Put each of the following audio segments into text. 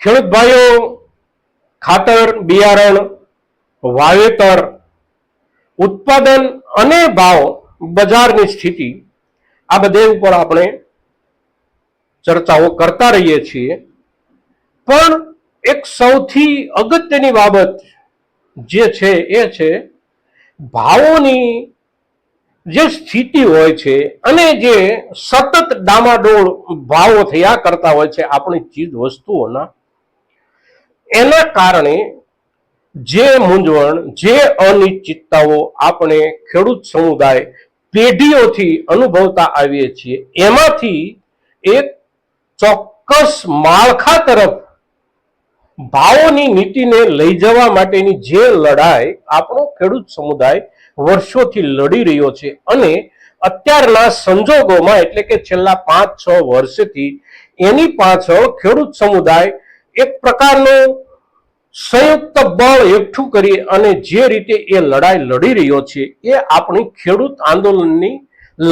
ખેડૂત ભાઈઓ ખાતર, બિયારણ, વાવેતર, ઉત્પાદન અને ભાવ બજારની સ્થિતિ આ બધે ઉપર આપણે ચર્ચાઓ કરતા રહીએ છીએ. પણ એક સૌથી અગત્યની બાબત જે છે એ છે ભાવોની જે સ્થિતિ હોય છે અને જે સતત ડામાડોળ ભાવો થયા કરતા હોય છે આપણી ચીજ વસ્તુઓના એના કારણે જે મૂંઝવણ, જે અનિશ્ચિતતાઓ આપણે ખેડૂત સમુદાય પેઢીઓથી અનુભવતા આવીએ છીએ, એમાંથી એક ચોક્કસ માળખા તરફ ભાવોની નીતિને લઈ જવા માટેની જે લડાઈ આપણો ખેડૂત સમુદાય વર્ષોથી લડી રહ્યો છે અને અત્યારના સંજોગોમાં એટલે કે છેલ્લા પાંચ છ વર્ષથી એની પાછળ ખેડૂત સમુદાય એક પ્રકારનો સંયુક્ત બળ એકઠું કરી અને જે રીતે એ લડાઈ લડી રહ્યો છે, એ આપણી ખેડૂત આંદોલનની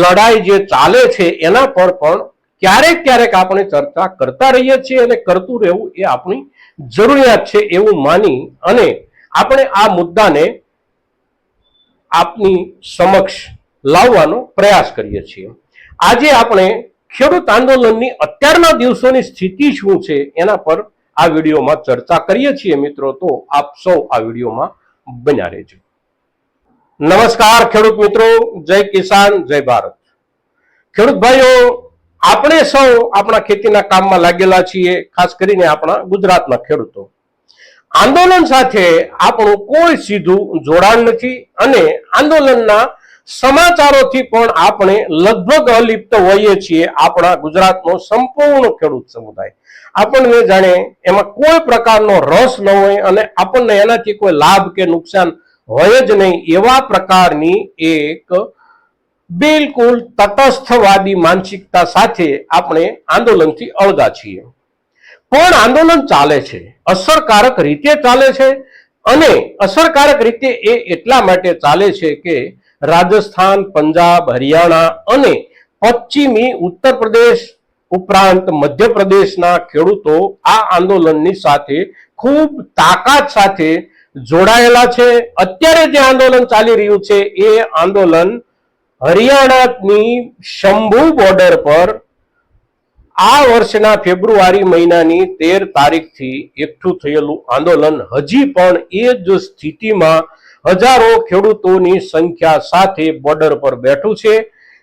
લડાઈ જે ચાલે છે, એના પર પણ ક્યારેક ક્યારેક આપણે ચર્ચા કરતા રહીએ છીએ અને કરતું રહેવું એ આપણી જરૂરિયાત છે એવું માની અને આપણે આ મુદ્દાને આપની સમક્ષ લાવવાનો પ્રયાસ કરીએ છીએ. આજે આપણે ખેડૂત આંદોલનની અત્યારના દિવસોની સ્થિતિ શું છે, એના પર આ વિડીયોમાં ચર્ચા કરીએ છીએ મિત્રો, તો આપ સૌ આ વિડીયોમાં બન્યા રહેજો. નમસ્કાર ખેડૂત મિત્રો, જય કિસાન, જય ભારત. ખેડૂત ભાઈઓ, આપણે સૌ આપણા ખેતીના કામમાં લાગેલા છીએ, ખાસ કરીને આપણા ગુજરાતના ખેડૂતો. આંદોલન સાથે આપણું કોઈ સીધું જોડાણ નથી અને આંદોલનના સમાચારોથી પણ આપણે લગભગ અલિપ્ત હોઈએ છીએ આપણા ગુજરાતનો સંપૂર્ણ ખેડૂત સમુદાય. આપણને જાણે એમાં કોઈ પ્રકારનો રસ ન હોય અને આપણને એનાથી કોઈ લાભ કે નુકસાન હોય જ નહીં એવા પ્રકારની એક બિલકુલ તટસ્થવાદી માનસિકતા સાથે આપણે આંદોલનથી અળગા છીએ. પણ આંદોલન ચાલે છે, અસરકારક રીતે ચાલે છે અને અસરકારક રીતે એ એટલા માટે ચાલે છે કે રાજસ્થાન, પંજાબ, હરિયાણા અને પશ્ચિમી ઉત્તર પ્રદેશ ઉપરાંત મધ્યપ્રદેશના ખેડૂતો આ આંદોલનની સાથે ખૂબ તાકાત સાથે જોડાયેલા છે. અત્યારે જે આંદોલન ચાલી રહ્યું છે એ આંદોલન હરિયાણાની શંભુ બોર્ડર પર આ વર્ષના ફેબ્રુઆરી મહિનાની તેર તારીખથી એકઠું થયેલું આંદોલન હજી પણ એ જ સ્થિતિમાં હજારો ખેડૂતોની સંખ્યા સાથે બોર્ડર પર બેઠું છે.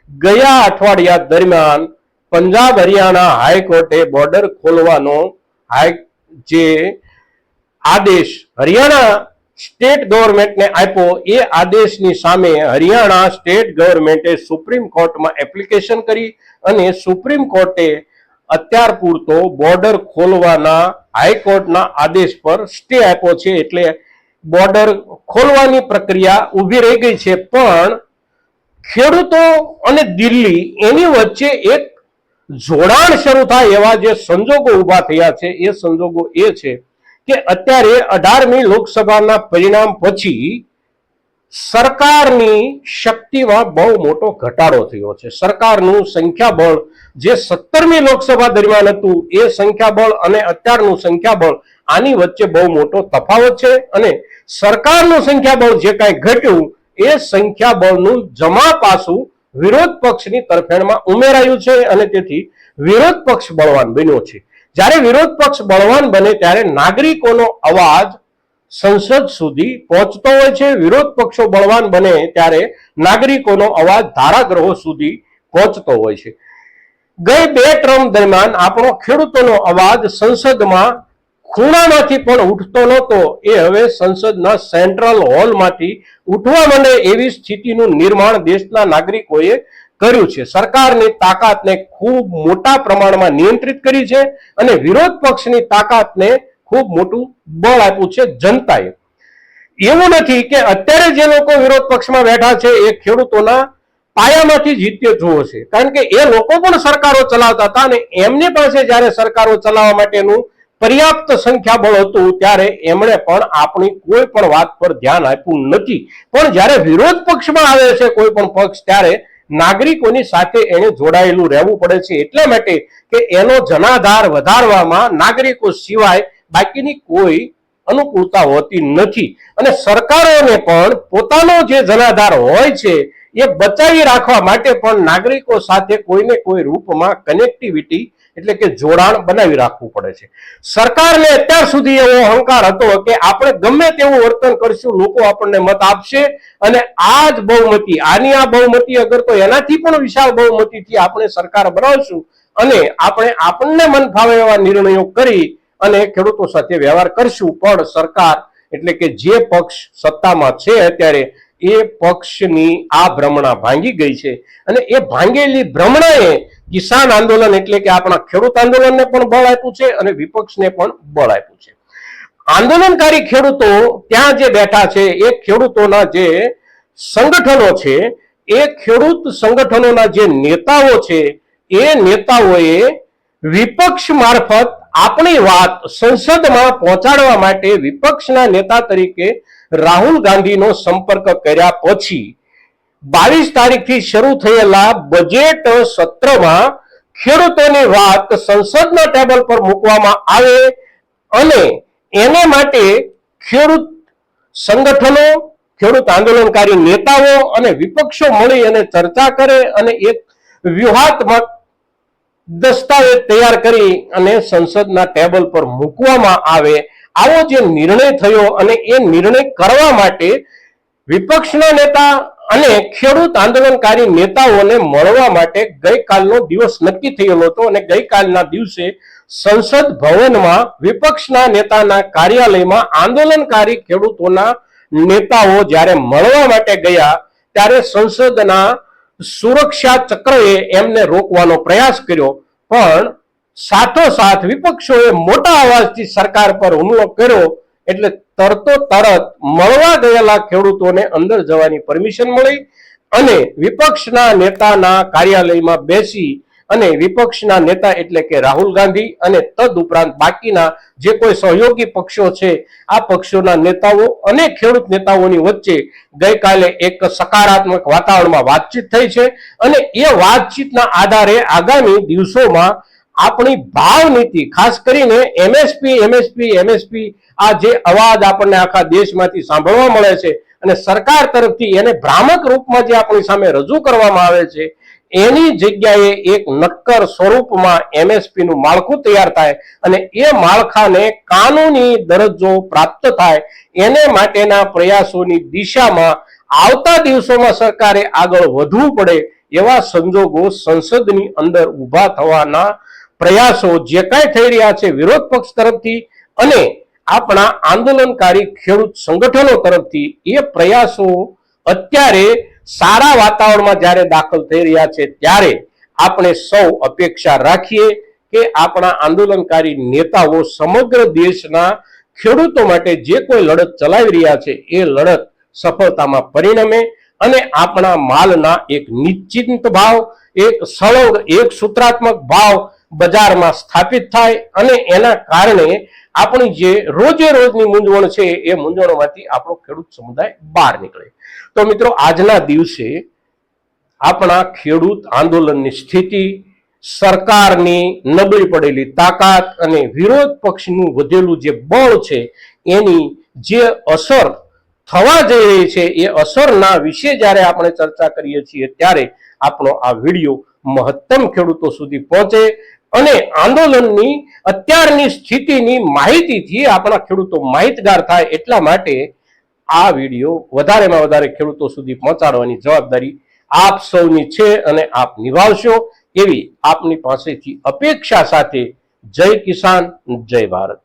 ગયા અઠવાડિયા દરમિયાન પંજાબ હરિયાણા હાઈકોર્ટે બોર્ડર ખોલવાનો હાઈ જે આદેશ હરિયાણા સ્ટેટ ગવર્મેન્ટને આપ્યો, એ આદેશની સામે હરિયાણા સ્ટેટ ગવર્મેન્ટે સુપ્રીમ કોર્ટમાં એપ્લિકેશન કરી અને સુપ્રીમ કોર્ટે અત્યાર પૂરતો બોર્ડર ખોલવાના હાઈકોર્ટના આદેશ પર સ્ટે આપ્યો છે એટલે બોર્ડર ખોલવાની પ્રક્રિયા ઊભી રહી ગઈ છે. પણ ખેડૂતો અને દિલ્હી એની વચ્ચે એક જોડાણ શરૂ થાય એવા જે સંજોગો ઊભા થયા છે, એ સંજોગો એ છે કે અત્યારે અઢારમી લોકસભાના પરિણામ પછી સરકારની શક્તિમાં બહુ મોટો ઘટાડો થયો છે. સરકારનું સંખ્યાબળ જે સત્તરમી લોકસભા દરમિયાન હતું, એ સંખ્યાબળ અને અત્યારનું સંખ્યાબળ આની વચ્ચે બહુ મોટો તફાવત છે અને સરકારનું સંખ્યાબળ જે કાંઈ ઘટ્યું, એ સંખ્યાબળનું જમા પાસું વિરોધ પક્ષની તરફેણમાં ઉમેરાયું છે અને તેથી વિરોધ પક્ષ બળવાન બન્યો છે. જ્યારે વિરોધ પક્ષ બળવાન બને ત્યારે નાગરિકોનો અવાજ સંસદ સુધી પહોંચતો હોય છે. વિરોધ પક્ષો બળવાન બને ત્યારે નાગરિકોનો અવાજ ધારાગ્રહો સુધી પહોંચતો હોય છે. ગઈ બે ટર્મ દરમિયાન આપણો ખેડૂતોનો અવાજ સંસદમાં ખૂણામાંથી પણ ઉઠતો નહોતો, એ હવે સંસદના સેન્ટ્રલ હોલમાંથી ઉઠવા માંડે એવી સ્થિતિનું નિર્માણ દેશના નાગરિકોએ કર્યું છે. સરકારની તાકાતને ખૂબ મોટા પ્રમાણમાં નિયંત્રિત કરી છે અને વિરોધ પક્ષની તાકાતને ખૂબ મોટું બળ આપ્યું છે જનતાએ. એવું નથી કે અત્યારે જે લોકો વિરોધ પક્ષમાં બેઠા છે એ ખેડૂતોના પાયામાંથી જીત્યો જુઓ છે. કારણ કે એ લોકો પણ સરકારો ચલાવતા હતા અને એમની પાસે જ્યારે સરકારો ચલાવવા માટેનું પર્યાપ્ત સંખ્યાબળ હતું ત્યારે એમણે પણ આપણી કોઈ પણ વાત પર ધ્યાન આપ્યું નથી. પણ જ્યારે વિરોધ પક્ષમાં આવે છે કોઈ પણ પક્ષ, ત્યારે નાગરિકોની સાથે એને જોડાયેલું રહેવું પડે છે. એટલા માટે કે એનો જનાધાર વધારવામાં નાગરિકો સિવાય બાકીની કોઈ અનુકૂળતા હોતી નથી. અને સરકારોને પણ પોતાનો જે જનાધાર હોય છે, એ બચાવી રાખવા માટે પણ નાગરિકો સાથે કોઈને કોઈ રૂપમાં કનેક્ટિવિટી એટલે કે જોડાણ બનાવી રાખવું પડે છે. સરકારને અત્યાર સુધી એવો અહંકાર હતો કે આપણે ગમે તેવું વર્તન કરશું, લોકો આપણને મત આપશે અને આ જ બહુમતી, આની આ બહુમતી અગર તો એનાથી પણ વિશાળ બહુમતીથી આપણે સરકાર બનાવશું અને આપણે આપણને મન ફાવે એવા નિર્ણયો કરી અને ખેડૂતો સાથે વ્યવહાર કરશું. પણ સરકાર એટલે કે જે પક્ષ સત્તામાં છે અત્યારે એ પક્ષની આ ભ્રમણા ભાંગી ગઈ છે. અને એ ભાંગેલી ભ્રમણાએ કિસાન આંદોલન એટલે કે આપણા ખેડૂત આંદોલનને પણ બળ આપ્યું છે અને વિપક્ષને પણ બળ આપ્યું છે. આંદોલનકારી ખેડૂતો ત્યાં જે બેઠા છે, એ ખેડૂતોના જે સંગઠનો છે, એ ખેડૂત સંગઠનોના જે નેતાઓ છે, એ નેતાઓએ વિપક્ષ મારફત આપણી વાત સંસદમાં પહોંચાડવા માટે વિપક્ષના નેતા તરીકે રાહુલ ગાંધીનો સંપર્ક કર્યા પછી બાવીસ તારીખથી શરૂ થયેલા બજેટ સત્રમાં ખેડૂતોની વાત સંસદના ટેબલ પર મૂકવામાં આવે અને એને માટે ખેડૂત સંગઠનો, ખેડૂત આંદોલનકારી નેતાઓ અને વિપક્ષો મળી અને ચર્ચા કરે અને એક વ્યૂહાત્મક દસ્તાવેજ તૈયાર કરી અને સંસદના ટેબલ પર મૂકવામાં આવે આવો જે નિર્ણય થયો અને એ નિર્ણય કરવા માટે વિપક્ષના નેતા અને ખેડૂત આંદોલનકારી નેતાઓને મળવા માટે ગઈકાલનો દિવસ નક્કી થયેલો હતો અને ગઈકાલના દિવસે સંસદ ભવનમાં વિપક્ષના નેતાના કાર્યાલયમાં આંદોલનકારી ખેડૂતોના નેતાઓ જ્યારે મળવા માટે ગયા, ત્યારે સંસદના સુરક્ષા ચક્રએ એમને રોકવાનો પ્રયાસ કર્યો. પણ સાથોસાથ વિપક્ષોએ મોટા અવાજથી સરકાર પર હુમલો કર્યો એટલે તરતો તરત મળવા ગયેલા ખેડૂતોને અંદર જવાની પરમિશન મળી અને વિપક્ષના નેતાના કાર્યાલયમાં બેસી અને વિપક્ષના નેતા એટલે કે રાહુલ ગાંધી અને તદ ઉપરાંત બાકીના જે કોઈ સહયોગી પક્ષો છે, આ પક્ષોના નેતાઓ અને ખેડૂત નેતાઓની વચ્ચે ગઈકાલે એક સકારાત્મક વાતાવરણમાં વાતચીત થઈ છે અને એ વાતચીતના આધારે આગામી દિવસોમાં આપણી ભાવ નીતિ ખાસ કરીને એમએસપી એમએસપી એમએસપી આ જે અવાજ આપણને આખા દેશમાંથી સાંભળવા મળે છે અને સરકાર તરફથી એને ભ્રામક રૂપમાં જે આપણી સામે રજૂ કરવામાં આવે છે, એની જગ્યાએ એક નક્કર સ્વરૂપમાં એમએસપી નું માળખું તૈયાર થાય અને એ માળખાને કાનૂની દરજ્જો પ્રાપ્ત થાય, એને માટેના પ્રયાસોની દિશામાં આવતા દિવસોમાં સરકારે આગળ વધવું પડે એવા સંજોગો સંસદની અંદર ઊભા થવાના પ્રયાસો જે કાંઈ થઈ રહ્યા છે વિરોધ પક્ષ તરફથી અને આપણા આંદોલનકારી ખેડૂત સંગઠનો તરફથી એ પ્રયાસો અત્યારે સારા વાતાવરણમાં જ્યારે દાખલ થઈ રહ્યા છે ત્યારે આપણે સૌ અપેક્ષા રાખીએ કે આપણા આંદોલનકારી નેતાઓ સમગ્ર દેશના ખેડૂતો માટે જે કોઈ લડત ચલાવી રહ્યા છે એ લડત સફળતામાં પરિણમે અને આપણા માલના એક નિશ્ચિત ભાવ, એક સળંગ, એક સૂત્રાત્મક ભાવ બજારમાં સ્થાપિત થાય અને એના કારણે આપણી જે રોજે રોજની મૂંઝવણ છે એ મૂંઝવણમાંથી આપણો ખેડૂત સમુદાય બહાર નીકળે. તો મિત્રો, આજના દિવસે આપણા ખેડૂત આંદોલનની સ્થિતિ, સરકારની નબળી પડેલી તાકાત અને વિરોધ પક્ષનું વધેલું જે બળ છે, એની જે અસર થવા જઈ રહી છે, એ અસરના વિશે જ્યારે આપણે ચર્ચા કરીએ છીએ ત્યારે આપણો આ વીડિયો મહત્તમ ખેડૂતો સુધી પહોંચે અને આંદોલનની અત્યારની સ્થિતિની માહિતીથી આપણા ખેડૂતો માહિતગાર થાય એટલા માટે આ વીડિયો વધારેમાં વધારે ખેડૂતો સુધી પહોંચાડવાની જવાબદારી આપ સૌની છે અને આપ નિભાવશો એવી આપની પાસેથી અપેક્ષા સાથે જય કિસાન, જય ભારત.